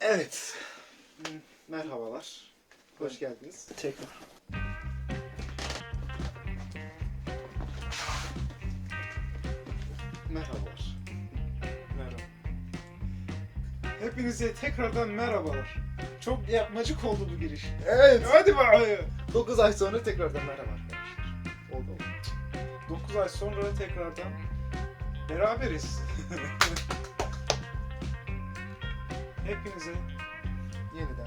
Evet. Merhabalar. Hoş geldiniz. Tekrar. Merhabalar. Merhaba. Hepinize tekrardan merhabalar. Çok yapmacık oldu bu giriş. Evet. Hadi bakayım. 9 ay sonra tekrardan merhaba arkadaşlar. Oldu oldu. 9 ay sonra tekrardan beraberiz. Hepinize Yeniden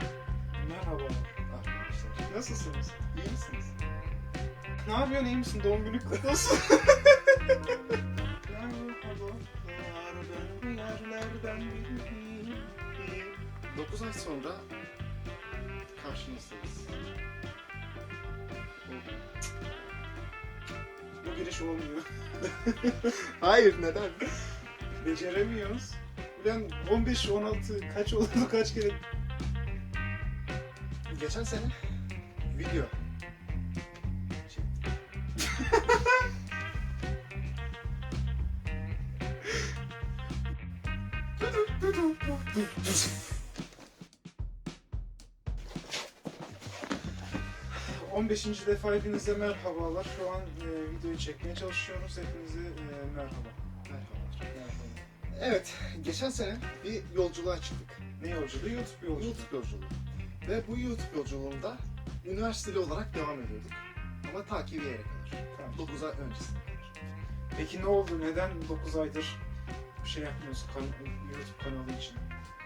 merhaba. arkadaşlar. Nasılsınız? İyi misiniz? Ne yapıyorsun? iyi misin? Doğum günü kutlu olsun. 9 ay sonra karşınızdayız. Bu giriş olmuyor. Hayır neden? Beceremiyoruz. Ulan 15, 16 kaç oldu kaç kere Geçen sene video çektik. 15. defa hepinize merhabalar. Şu an e, videoyu çekmeye çalışıyoruz. Hepinize e, merhaba. Evet, geçen sene bir yolculuğa çıktık. Ne yolculuğu? YouTube yolculuğu. YouTube yolculuğu. Ve bu YouTube yolculuğunda üniversiteli olarak devam ediyorduk. Ama ta ki bir yere kadar. Tamam. 9 ay öncesine kadar. Peki ne oldu? Neden 9 aydır bir şey yapmıyoruz kan YouTube kanalı için?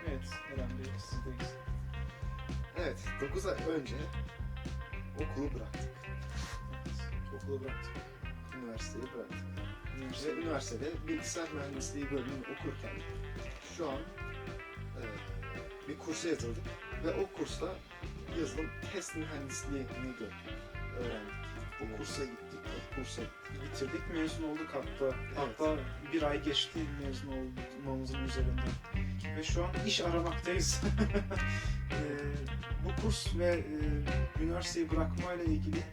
Evet, Eren Bey sizdeyiz. Evet, 9 ay önce okulu bıraktık. Evet, okulu bıraktık. Üniversiteyi bıraktık. Ve Üniversite, üniversitede bilgisayar mühendisliği bölümünü okurken şu an e, bir kursa yazıldık ve o kursta yazılım test mühendisliğini gördük, öğrendik. O kursa gittik, o kursa bitirdik, mezun olduk hatta. Hatta bir ay geçti mezun olmamızın üzerinden. Ve şu an iş aramaktayız. Eee, bu kurs ve e, üniversiteyi bırakmayla ilgili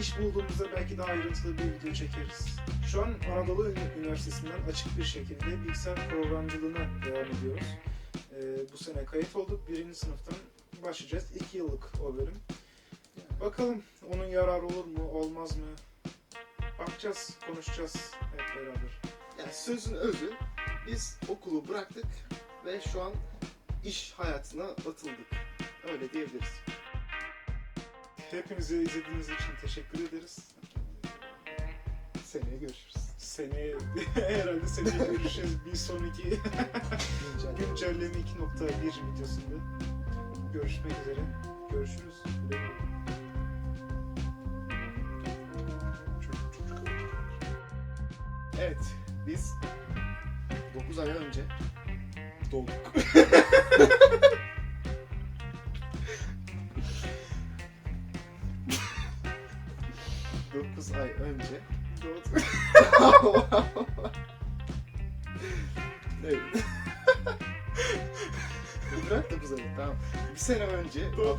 iş bulduğumuzda belki daha ayrıntılı bir video çekeriz. Şu an Anadolu Üniversitesi'nden açık bir şekilde bilgisayar programcılığına devam ediyoruz. Eee, bu sene kayıt olduk. Birinci sınıftan başlayacağız. İki yıllık o bölüm. Bakalım onun yararı olur mu, olmaz mı? Bakacağız, konuşacağız hep beraber. Yani sözün özü biz okulu bıraktık ve şu an iş hayatına atıldık. Öyle diyebiliriz. Hepinize izlediğiniz için teşekkür ederiz. Seneye görüşürüz. Seneye, herhalde seneye görüşeceğiz. Bir sonraki güncelleme 2.1 videosunda. Görüşmek üzere. Görüşürüz. Evet, biz 9 ay önce doğduk. 9 ay önce doğdu. evet. Bırak 9 ay tamam. Bir sene önce doğdu.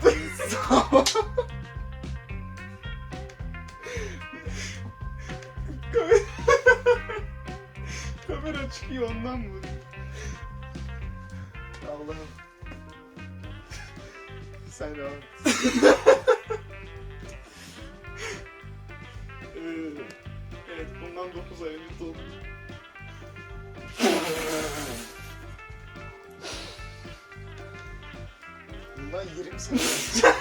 Kamera çıkıyor ondan mı? Allah'ım. Sen rahat. Bundan 9 ay önce dolduk. Bundan 20 sene önce.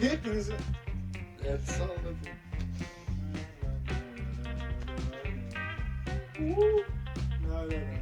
Hepinize evet sağ olun. La la